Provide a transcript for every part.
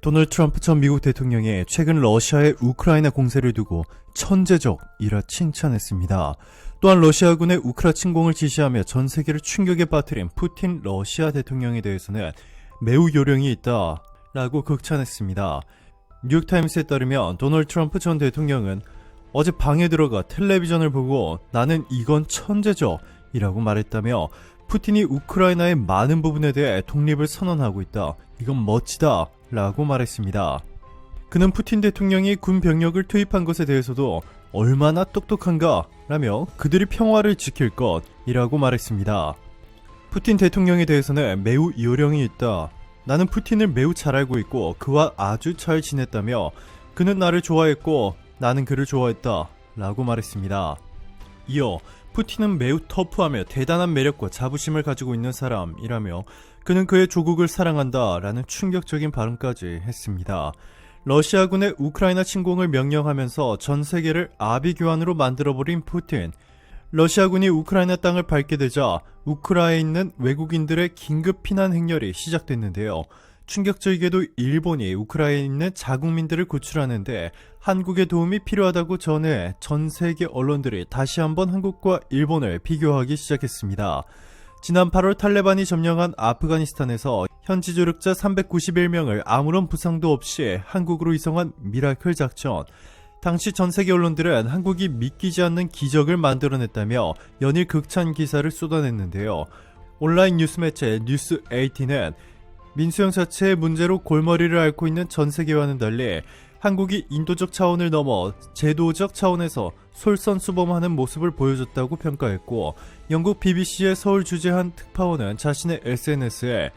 도널드 트럼프 전 미국 대통령이 최근 러시아의 우크라이나 공세를 두고 천재적이라 칭찬했습니다. 또한 러시아군의 우크라 침공을 지시하며 전 세계를 충격에 빠뜨린 푸틴 러시아 대통령에 대해서는 매우 요령이 있다 라고 극찬했습니다. 뉴욕타임스에 따르면 도널드 트럼프 전 대통령은 어제 방에 들어가 텔레비전을 보고 나는 이건 천재적 이라고 말했다며 푸틴이 우크라이나의 많은 부분에 대해 독립을 선언하고 있다. 이건 멋지다. 라고 말했습니다. 그는 푸틴 대통령이 군 병력을 투입한 것에 대해서도 얼마나 똑똑한가 라며 그들이 평화를 지킬 것이라고 말했습니다. 푸틴 대통령에 대해서는 매우 요령이 있다. 나는 푸틴을 매우 잘 알고 있고 그와 아주 잘 지냈다며 그는 나를 좋아했고 나는 그를 좋아했다. 라고 말했습니다. 이어 푸틴은 매우 터프하며 대단한 매력과 자부심을 가지고 있는 사람이라며 그는 그의 조국을 사랑한다 라는 충격적인 발언까지 했습니다. 러시아군의 우크라이나 침공을 명령하면서 전 세계를 아비규환으로 만들어버린 푸틴. 러시아군이 우크라이나 땅을 밟게 되자 우크라이나에 있는 외국인들의 긴급 피난 행렬이 시작됐는데요. 충격적이게도 일본이 우크라이나에 있는 자국민들을 구출하는데 한국의 도움이 필요하다고 전해 전 세계 언론들이 다시 한번 한국과 일본을 비교하기 시작했습니다. 지난 8월 탈레반이 점령한 아프가니스탄에서 현지 조력자 391명을 아무런 부상도 없이 한국으로 이송한 미라클 작전. 당시 전 세계 언론들은 한국이 믿기지 않는 기적을 만들어냈다며 연일 극찬 기사를 쏟아냈는데요. 온라인 뉴스 매체 뉴스 18은 민수형 자체의 문제로 골머리를 앓고 있는 전 세계와는 달리 한국이 인도적 차원을 넘어 제도적 차원에서 솔선수범하는 모습을 보여줬다고 평가했고 영국 BBC의 서울 주재한 특파원은 자신의 SNS에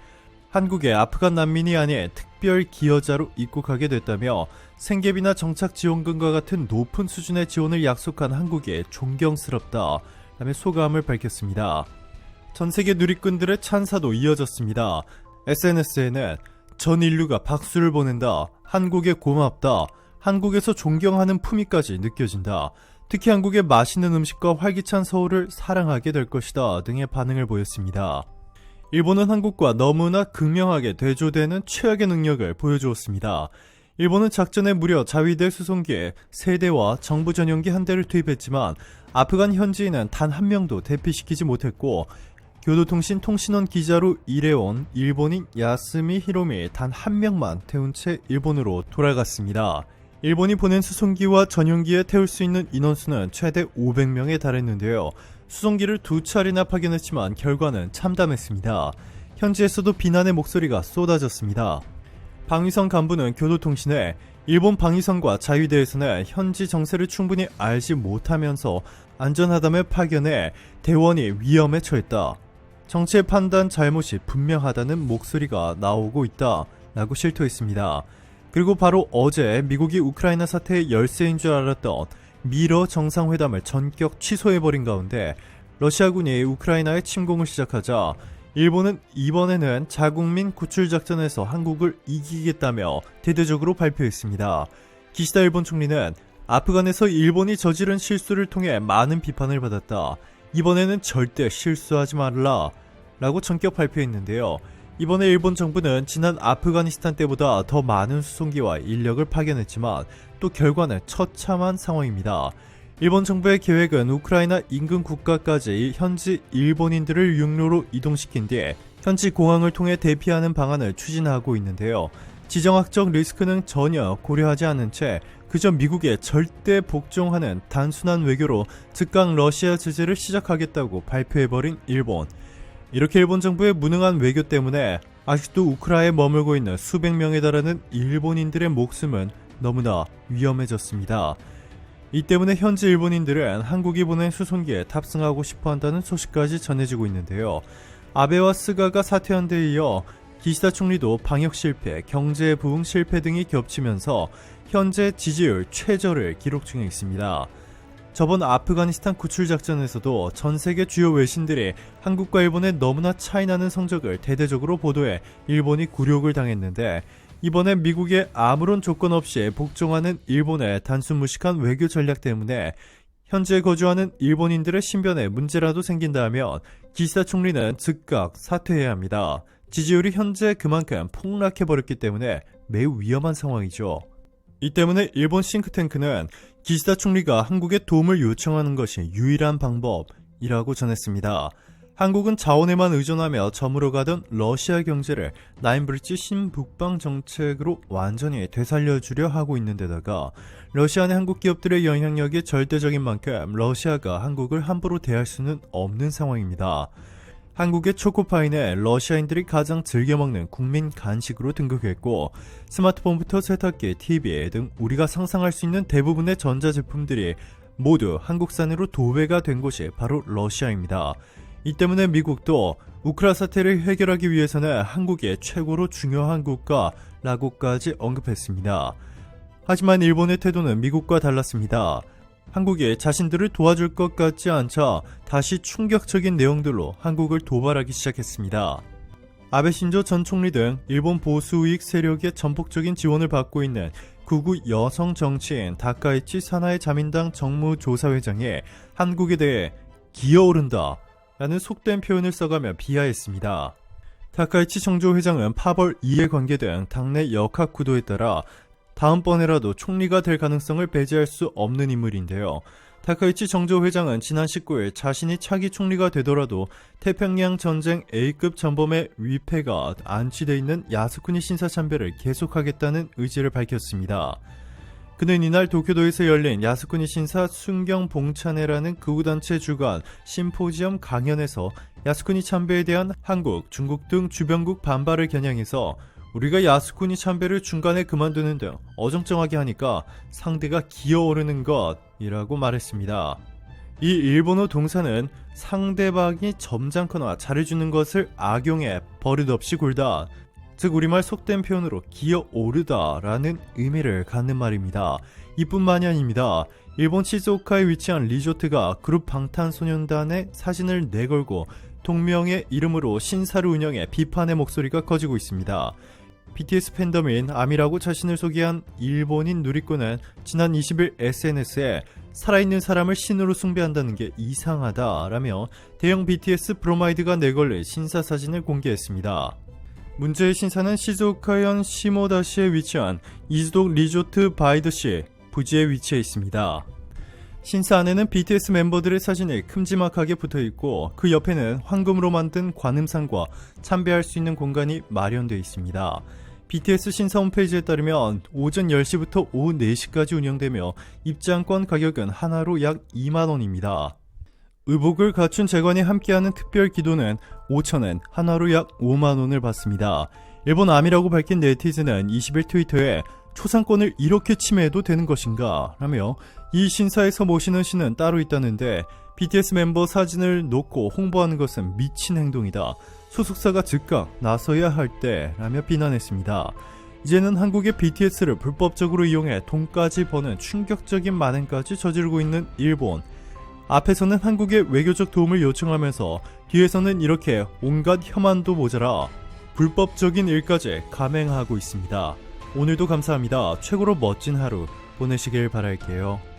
한국의 아프간 난민이 아닌 특별 기여자로 입국하게 됐다며 생계비나 정착 지원금과 같은 높은 수준의 지원을 약속한 한국에 존경스럽다 라며 소감을 밝혔습니다. 전 세계 누리꾼들의 찬사도 이어졌습니다. SNS에는 전 인류가 박수를 보낸다. 한국에 고맙다. 한국에서 존경하는 품위까지 느껴진다. 특히 한국의 맛있는 음식과 활기찬 서울을 사랑하게 될 것이다 등의 반응을 보였습니다. 일본은 한국과 너무나 극명하게 대조되는 최악의 능력을 보여주었습니다. 일본은 작전에 무려 자위대 수송기에 3대와 정부 전용기 한 대를 투입했지만 아프간 현지인은 단 한 명도 대피시키지 못했고 교도통신 통신원 기자로 일해온 일본인 야스미 히로미 단 한 명만 태운 채 일본으로 돌아갔습니다. 일본이 보낸 수송기와 전용기에 태울 수 있는 인원수는 최대 500명에 달했는데요. 수송기를 두 차례나 파견했지만 결과는 참담했습니다. 현지에서도 비난의 목소리가 쏟아졌습니다. 방위성 간부는 교도통신에 일본 방위성과 자위대에서는 현지 정세를 충분히 알지 못하면서 안전하다며 파견해 대원이 위험에 처했다. 정치의 판단 잘못이 분명하다는 목소리가 나오고 있다. 라고 실토했습니다. 그리고 바로 어제 미국이 우크라이나 사태의 열쇠인 줄 알았던 미러 정상회담을 전격 취소해버린 가운데 러시아군이 우크라이나에 침공을 시작하자 일본은 이번에는 자국민 구출 작전에서 한국을 이기겠다며 대대적으로 발표했습니다. 기시다 일본 총리는 아프간에서 일본이 저지른 실수를 통해 많은 비판을 받았다. 이번에는 절대 실수하지 말라. 라고 전격 발표했는데요. 이번에 일본 정부는 지난 아프가니스탄 때보다 더 많은 수송기와 인력을 파견했지만 또 결과는 처참한 상황입니다. 일본 정부의 계획은 우크라이나 인근 국가까지 현지 일본인들을 육로로 이동시킨 뒤에 현지 공항을 통해 대피하는 방안을 추진하고 있는데요. 지정학적 리스크는 전혀 고려하지 않은 채 그저 미국에 절대 복종하는 단순한 외교로 즉각 러시아 제재를 시작하겠다고 발표해버린 일본. 이렇게 일본 정부의 무능한 외교 때문에 아직도 우크라에 머물고 있는 수백 명에 달하는 일본인들의 목숨은 너무나 위험해졌습니다. 이 때문에 현지 일본인들은 한국이 보낸 수송기에 탑승하고 싶어 한다는 소식까지 전해지고 있는데요. 아베와 스가가 사퇴한 데 이어 기시다 총리도 방역 실패, 경제 부흥 실패 등이 겹치면서 현재 지지율 최저를 기록 중에 있습니다. 저번 아프가니스탄 구출 작전에서도 전 세계 주요 외신들이 한국과 일본의 너무나 차이나는 성적을 대대적으로 보도해 일본이 굴욕을 당했는데 이번엔 미국의 아무런 조건 없이 복종하는 일본의 단순 무식한 외교 전략 때문에 현재 거주하는 일본인들의 신변에 문제라도 생긴다면 기시다 총리는 즉각 사퇴해야 합니다. 지지율이 현재 그만큼 폭락해버렸기 때문에 매우 위험한 상황이죠. 이 때문에 일본 싱크탱크는 기시다 총리가 한국에 도움을 요청하는 것이 유일한 방법이라고 전했습니다. 한국은 자원에만 의존하며 저물어 가던 러시아 경제를 나인브리지 신북방 정책으로 완전히 되살려주려 하고 있는데다가 러시아 내 한국 기업들의 영향력이 절대적인 만큼 러시아가 한국을 함부로 대할 수는 없는 상황입니다. 한국의 초코파이는 러시아인들이 가장 즐겨 먹는 국민 간식으로 등극했고 스마트폰부터 세탁기, TV 등 우리가 상상할 수 있는 대부분의 전자제품들이 모두 한국산으로 도배가 된 곳이 바로 러시아입니다. 이 때문에 미국도 우크라 사태를 해결하기 위해서는 한국이 최고로 중요한 국가라고까지 언급했습니다. 하지만 일본의 태도는 미국과 달랐습니다. 한국이 자신들을 도와줄 것 같지 않자 다시 충격적인 내용들로 한국을 도발하기 시작했습니다. 아베 신조 전 총리 등 일본 보수 우익 세력의 전폭적인 지원을 받고 있는 구구 여성 정치인 다카이치 사나의 자민당 정무조사회장이 한국에 대해 기어오른다 라는 속된 표현을 써가며 비하했습니다. 다카이치 정조 회장은 파벌 이해관계 등 당내 역학 구도에 따라 다음번에라도 총리가 될 가능성을 배제할 수 없는 인물인데요. 타카이치 정조 회장은 지난 19일 자신이 차기 총리가 되더라도 태평양 전쟁 A급 전범의 위패가 안치돼 있는 야스쿠니 신사 참배를 계속하겠다는 의지를 밝혔습니다. 그는 이날 도쿄도에서 열린 야스쿠니 신사 순경 봉찬회라는 극우단체 주관 심포지엄 강연에서 야스쿠니 참배에 대한 한국, 중국 등 주변국 반발을 겨냥해서 우리가 야스쿠니 참배를 중간에 그만두는 등 어정쩡하게 하니까 상대가 기어오르는 것이라고 말했습니다. 이 일본어 동사는 상대방이 점잖거나 잘해주는 것을 악용해 버릇없이 굴다. 즉 우리말 속된 표현으로 기어오르다라는 의미를 갖는 말입니다. 이뿐만이 아닙니다. 일본 치즈오카에 위치한 리조트가 그룹 방탄소년단의 사진을 내걸고 동명의 이름으로 신사를 운영해 비판의 목소리가 커지고 있습니다. BTS 팬덤인 아미라고 자신을 소개한 일본인 누리꾼은 지난 20일 SNS에 살아있는 사람을 신으로 숭배한다는 게 이상하다라며 대형 BTS 브로마이드가 내걸린 신사 사진을 공개했습니다. 문제의 신사는 시즈오카현 시모다시에 위치한 이즈독 리조트 바이더시 부지에 위치해 있습니다. 신사 안에는 BTS 멤버들의 사진이 큼지막하게 붙어 있고 그 옆에는 황금으로 만든 관음상과 참배할 수 있는 공간이 마련되어 있습니다. BTS 신사 홈페이지에 따르면 오전 10시부터 오후 4시까지 운영되며 입장권 가격은 하나로 약 2만원입니다. 의복을 갖춘 재관이 함께하는 특별 기도는 5천엔 하나로 약 5만원을 받습니다. 일본 암이라고 밝힌 네티즌은 20일 트위터에 초상권을 이렇게 침해해도 되는 것인가? 라며 이 신사에서 모시는 신은 따로 있다는데 BTS 멤버 사진을 놓고 홍보하는 것은 미친 행동이다. 소속사가 즉각 나서야 할 때 라며 비난했습니다. 이제는 한국의 BTS를 불법적으로 이용해 돈까지 버는 충격적인 만행까지 저지르고 있는 일본. 앞에서는 한국의 외교적 도움을 요청하면서 뒤에서는 이렇게 온갖 혐한도 모자라 불법적인 일까지 감행하고 있습니다. 오늘도 감사합니다. 최고로 멋진 하루 보내시길 바랄게요.